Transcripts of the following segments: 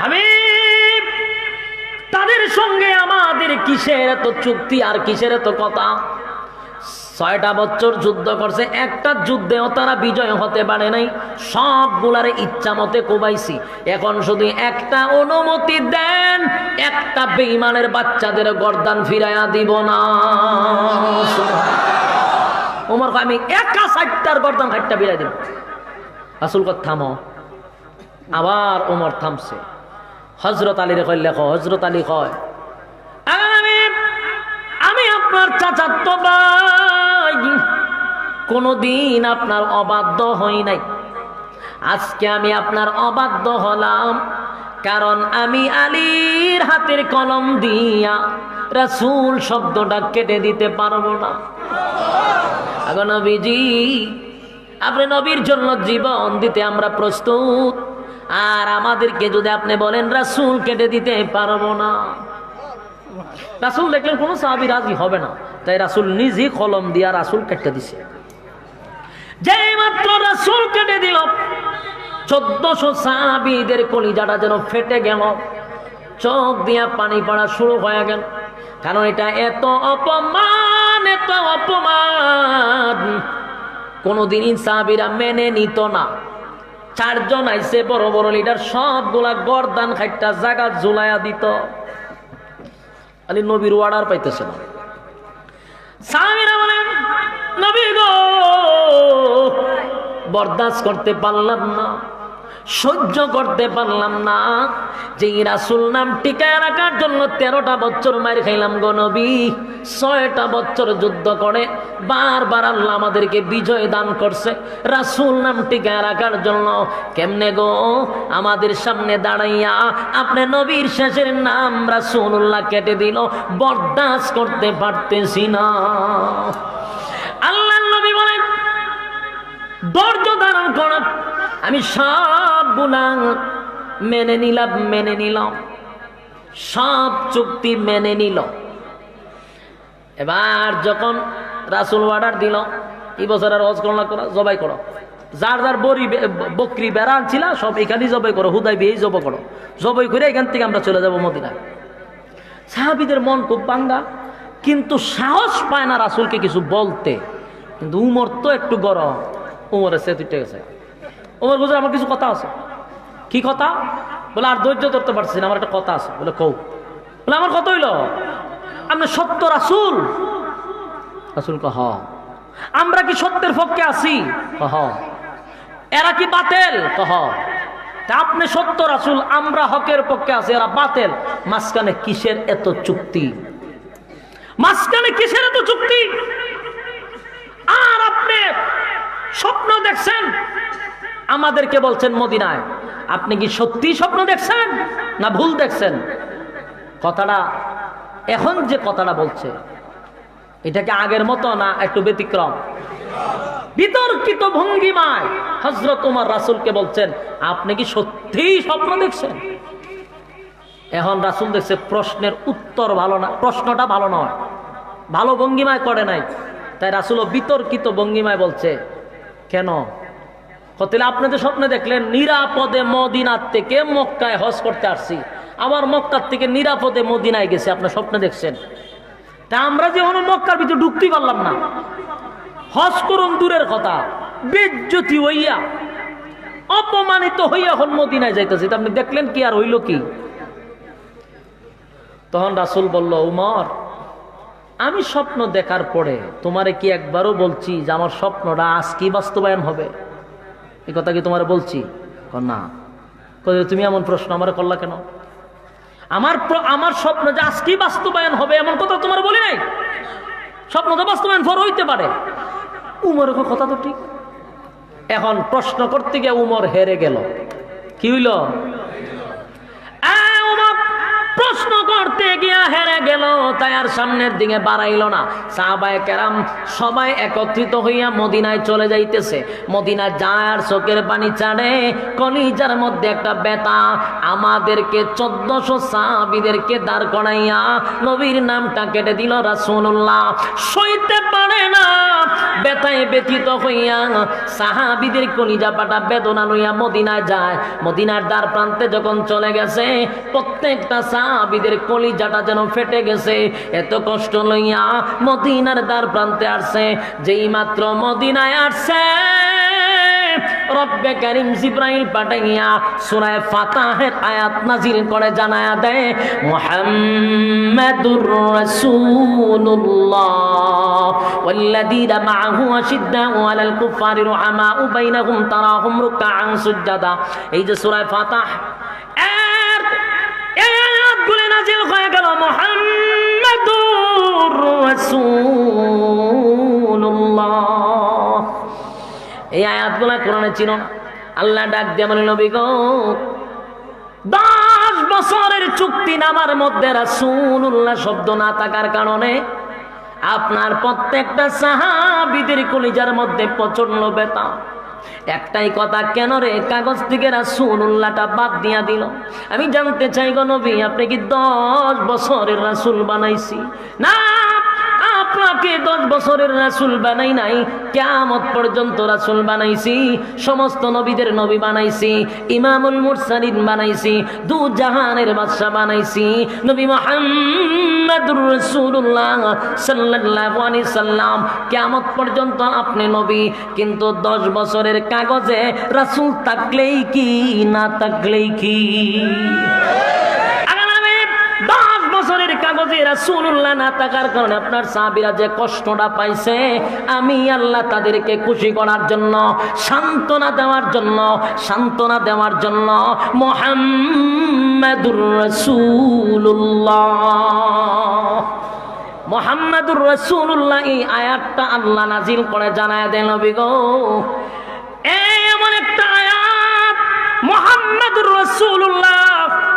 হাবিব, তাদের সঙ্গে আমাদের কিসের এত চুক্তি আর কিসের এত কথা? ছয়টা বছর যুদ্ধ করছে, একটা যুদ্ধেও তারা বিজয় হতে পারে নাই। সবগুলার ইচ্ছা মতে কোবাইছি। এখন শুধু একটা অনুমতি দেন, একটা বেইমানের বাচ্চাদের গর্দান ফিরাইয়া দিব না। ওমর আমি একা ষাটটার গর্দান ষাটটা ফিরাই দিব। আসল কথা থামো। আবার ওমর থামছে। হজরত আলীর কয় লেখ হজরত আলী কয় আমি আপনার চাচাতো ভাই। কোনদিন আপনার অবাধ্য হই নাই। আজকে আমি আপনার অবাধ্য হলাম, কারণ আমি আলীর হাতের কলম দিয়া রাসুল শব্দটা কেটে দিতে পারব না। এখন নবীজি, আপনি নবীর জন্য জীবন দিতে আমরা প্রস্তুত। আর আমাদেরকে যদি আপনি বলেন, রাসুল কেটে দিতে পারব না। রাসুল দেখলেন কোনো সাহাবি রাজি হবে না। তাই রাসুল নিজে কলম দিয়া রাসুল কেটে দিছে। যেই মাত্র রাসূল কেটে দিল, চোদ্দশো সাহাবিদের কলিজাটা যেন ফেটে গেল। চোখ দিয়া পানি পড়া শুরু হয়ে গেল। কারণ এটা এত অপমান এত অপমান। কোনোদিনই সাহাবিরা মেনে নিত না। চারজন আইসে বড় বড় লিডার সবগুলা গরদান খাইটা জাগা ঝুলাইয়া দিত। আলি নবীর ওয়ার্ডার পাইতেছে না। সাহাবিরা নবী গো, বরদাস্ত করতে পারলাম না। সহ্য করতে পারলাম না। যে রাসুল নাম টিকায় রাখার জন্য তেরোটা বছর মার খাইলাম গো নবী, ছয়টা বছর যুদ্ধ করে বারবার আল্লাহ আমাদেরকে বিজয় দান করছে। রাসুল নাম টিকায় রাখার জন্য কেমনে গো? আমাদের সামনে দাঁড়াইয়া আপনি নবীর শেষের নাম রাসুল্লাহ কেটে দিল, বরদাস্ত করতে পারতেছি না। আল্লাহ নবী বলেন, ধৈর্য ধারণ করা। আমি সব গুণা মেনে নিলাম মেনে নিলাম। সব চুক্তি মেনে নিল। এবার যখন রাসুল অর্ডার দিল এই বছর আর হজ করলা করো? জবাই করো। যার যার বড়ি বকরি বেড়াল ছিল, সব এখানেই জবাই করো, হুদাই বিয়েই জব করো। জবাই করে এখান থেকে আমরা চলে যাব মদিনায়। সাহাবিদের মন খুব বাঙ্গা কিন্তু সাহস পায় না রাসুলকে কিছু বলতে। কিন্তু উমর তো একটু গরম। উমরের সে তুই গেছে। উমর বুঝে আমার কিছু কথা আছে। কি কথা? বলে, আর ধৈর্য ধরতে পারছি না, আমার একটা কথা আছে। বলে কৌ বলে, আমার কত হইল আপনি সত্য রাসুল। রাসুল কহ আমরা কি সত্যের পক্ষে আছি? কহ এরা কি বাতেল? কহ আপনি সত্য রাসুল, আমরা হকের পক্ষে আছি, এরা বাতেল। মাঝখানে কিসের এত চুক্তি? মাঝখানে কিসের এত চুক্তি? আর আপনি স্বপ্ন দেখছেন আমাদেরকে বলছেন মদিনায়, আপনি কি সত্যি স্বপ্ন দেখছেন না ভুল দেখছেন? কথাটা এখন যে কথাটা বলছে এটাকে আগের মতো না একটু ব্যতিক্রম? বিতর্কিত ভঙ্গিমায় হজরত তোমার রাসুলকে বলছেন, আপনি কি সত্যিই স্বপ্ন দেখছেন? এখন রাসুল দেখছে প্রশ্নের উত্তর ভালো না, প্রশ্নটা ভালো নয়, ভালো ভঙ্গিমায় করে নাই। তাই রাসুল বিতর্কিত ভঙ্গিমায় বলছে, কেন? কতিলে আপনি যে স্বপ্নে দেখলেন, নিরাপদে মদিনার থেকে মক্কায় হজ করতে আসছি। আমার মক্কার থেকে নিরাপদে মদিনায় গেছে আপনার স্বপ্নে দেখছেন। তা আমরা যে কোনো মক্কার ভিতরে ঢুকতেই পারলাম না। হজ করুন দূরের কথা। বেজ্জতি হইয়া, অপমানিত হইয়া এখন মদিনায় যাইতেছে। তা আপনি দেখলেন কি আর হইল কি? তখন রাসুল বলল, উমর, আমি স্বপ্ন দেখার পরে তোমারে কি একবারও বলছি যে আমার স্বপ্নটা আজ কি বাস্তবায়ন হবে? এই কথা কি তোমার বলছি? না। তুমি এমন প্রশ্ন আমার করলা কেন? আমার আমার স্বপ্ন যে আজকেই বাস্তবায়ন হবে, এমন কথা তোমার বলি নাই? স্বপ্ন তো বাস্তবায়ন পর হইতে পারে। উমর কথা তো ঠিক। এখন প্রশ্ন করতে গিয়ে উমর হেরে গেল। কি হইল? করতে গিয়া হেরে গেল, তাই আর সামনের দিকে বাড়াইল না। সাহাবায়ে কেরাম সবাই একত্রিত হইয়া মদিনায় চলে যাইতেছে। মদিনা যায় আর চোখের পানি ছাড়ে, কলিজার মধ্যে একটা বেতা আমাদেরকে চোদ্দশো সাহাবিদেরকে দাঁড় করাইয়া নবীর নামটা কেটে দিল রাসূলুল্লাহ। সইতে পারে না। বেতায় ব্যথিত হইয়া সাহাবিদের কলিজা পাটা বেদনা লইয়া মদিনায় যায়। মদিনার দ্বার প্রান্তে যখন চলে গেছে, প্রত্যেকটা সাহাবিদের কলিজাটা যেন ফেটে গেছে এত কষ্ট লইয়া মদিনার দ্বার প্রান্তে আসছে যেই মাত্র মদিনায় আসছে রব্বে করিম জিব্রাইল পাঠাইয়া সূরা ফাতাহের আয়াত নাজিল করে জানায়া দেয় মুহাম্মাদুর রাসূলুল্লাহ والذين معه أشداء على الكفار رحماء بينهم تراهم ركعا سجدا এই যে সূরা ফাতাহ এর এই আয়াতগুলো নাজিল হয়ে গেল মুহাম্মাদুর রাসূলুল্লাহ। এই আয়াতগুলা কোরআনে ছিল না। আল্লাহ ডাক দিয়ে বলে, নবী গো, দশ বছরের চুক্তি নামার মধ্যে রাসূলুল্লাহ শব্দ না থাকার কারণে আপনার প্রত্যেকটা সাহাবিদের কলিজার মধ্যে প্রচণ্ড বেতা একটাই কথা, কেন রে? কাগজ থেকে রাসুল্লাহটা বাদ দিয়া দিল। আমি জানতে চাই গো নবী, আপনি কি দশ বছরের রাসুল বানাইছি? না! আপনাকে দশ বছরের রাসুল বানাই নাই কেমত পর্যন্ত রাসুল বানাইছি, সমস্ত নবীদের নবী বানাইছি, ইমামুল মুরসালিন বানাইছি, দু জাহানের বাদশা বানাইছি, নবী মোহাম্মদুর রাসূলুল্লাহ সাল্লাল্লাহু আলাইহি সাল্লাম কেমত পর্যন্ত আপনি নবী, কিন্তু দশ বছরের কাগজে রাসুল থাকলেই কি, না থাকলেই কি? কাগজে রাসূলুল্লাহ না থাকার কারণে আপনার সাহাবীরা যে কষ্টটা পাইছে, আমি আল্লাহ তাদেরকে খুশি করার জন্য, সান্ত্বনা দেওয়ার জন্য, সান্ত্বনা দেওয়ার জন্য মোহাম্মদুর রাসূলুল্লাহ। মোহাম্মদুর রাসূলুল্লাহ এই আয়াতটা আল্লাহ নাজিল করে জানায় দেন নবী গো। এমন একটা আয়াত, মোহাম্মদুর রাসূলুল্লাহ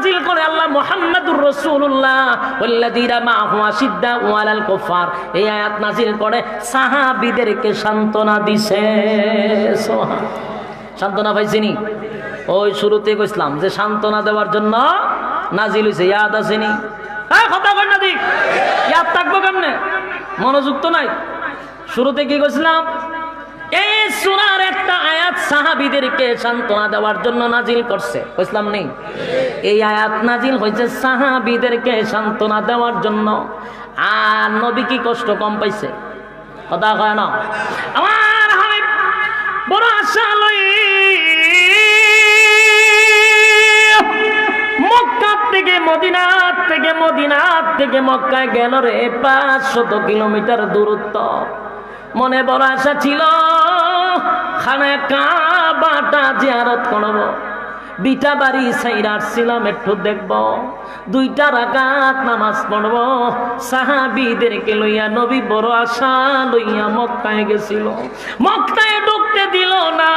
নাজিল করে আল্লাহ মুহাম্মাদুর রাসূলুল্লাহ, ওয়াল্লাযীনা মাআহু আশিদ্দাউ আলাল কুফার এই আয়াত নাজিল করে সাহাবীদেরকে সান্ত্বনা দিছে। সান্ত্বনা পাইছিনি? ওই শুরুতে কইছিলাম যে সান্ত্বনা দেওয়ার জন্য নাজিল হইছে। ইয়াদ আসেনি হ্যাঁ কথা কই না দিক ইয়াদ থাকব কেমনে? মনোযোগ তো নাই। শুরুতে কি কইছিলাম? সুরার একটা আয়াত সাহাবিদেরকে সান্ত্বনা দেওয়ার জন্য নাজিল করছে। কইসলাম নেই? এই আয়াত নাজিল হয়েছে সাহাবিদেরকে সান্ত্বনা দেওয়ার জন্য। আর নবী কি কষ্ট কম পাইছে? কথা কয় না। আমার বড় আশা লই থেকে থেকে থেকে মক্কায় গেল রে পাঁচশত কিলোমিটার দূরত্ব। মনে বড় আশা ছিল। খানে কাবাটা জিয়ারত করব। বিটা বাড়ি সাইরা আসছিলাম, একটু দেখব। দুইটা রাকাত নামাজ পড়ব। সাহাবিদেরকে লইয়া নবী বড় আশা লইয়া মক্কায় গেছিল। মক্কায় ঢুকতে দিল না।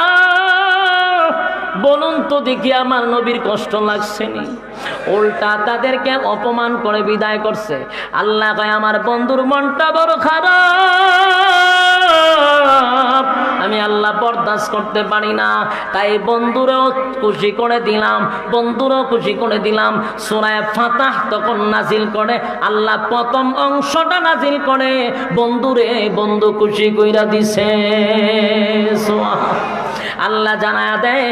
বলুন তো দেখি আমার নবীর কষ্ট লাগছে নি। উল্টা তাদেরকে অপমান করে বিদায় করছে। আল্লাহ কয়, আমার বন্ধুর মনটা বড় খারাপ। আমি আল্লাহ বরদাস্ত করতে পারি না। তাই বন্ধুরেও খুশি করে দিলাম, বন্ধুরও খুশি করে দিলাম। সোনায় ফাতাহ তখন নাজিল করে, আল্লাহ প্রথম অংশটা নাজিল করে। বন্ধুরে, বন্ধু খুশি কইরা দিছে। আল্লাহ জানা দেয়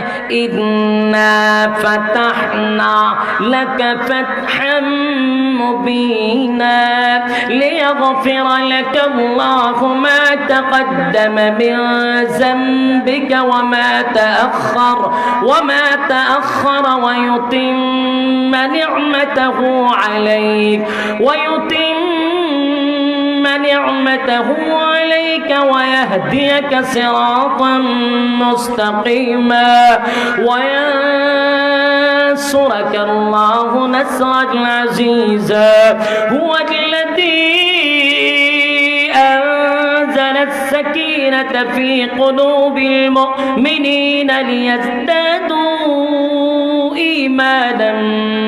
আল্লাহু تقدم من ذنبك وما تأخر وما تأخر ويتم نعمته عليك ويتم نعمته عليك ويهديك صراطا مستقيما. وينصرك الله نصرا عزيزا هو الذي السكينة في قلوب المؤمنين ليزدادوا إيمانا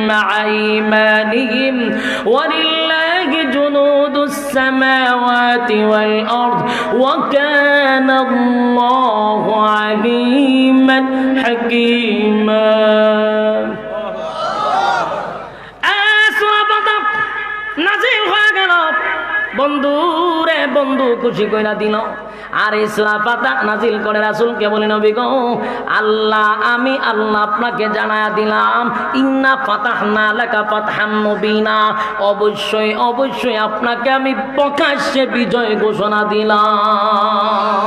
مع إيمانهم ولله جنود السماوات والأرض وكان الله عليما حكيما আসরাবাদাত নাজিল হয়ে গেল বন্ধু রে বন্ধু খুশি কইরা দিল আর ইসরা পাতা নাজিল করে রাসুলকে বলি, নবী গো, আল্লাহ, আমি আল্লাহ আপনাকে জানায়া দিলাম, ইন্না ফাতাহনা লেখা ফাতহান মুবিনা। অবশ্যই অবশ্যই আপনাকে আমি প্রকাশ্যে বিজয় ঘোষণা দিলাম।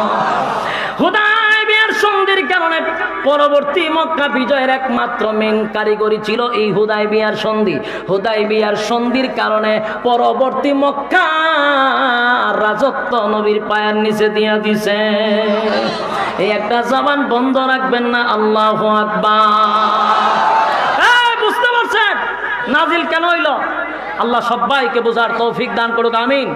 হুদায়বিয়ার সন্ধির কারণে পরবর্তী মক্কা বিজয়ের একমাত্র মেন কারিগরি ছিল এই হুদাই বিয়ার সন্ধি। হুদাই বিয়ার সন্ধির কারণে পরবর্তী মক্কা রাজত্ব নবীর পায়ের নিচে দিয়া দিছে। এই একটা জবান বন্ধ রাখবেন না, আল্লাহ বুঝতে পারছেন? নাজিল কেন হইল? আল্লাহ সবাইকে বোঝার তৌফিক দান করুক, আমিন।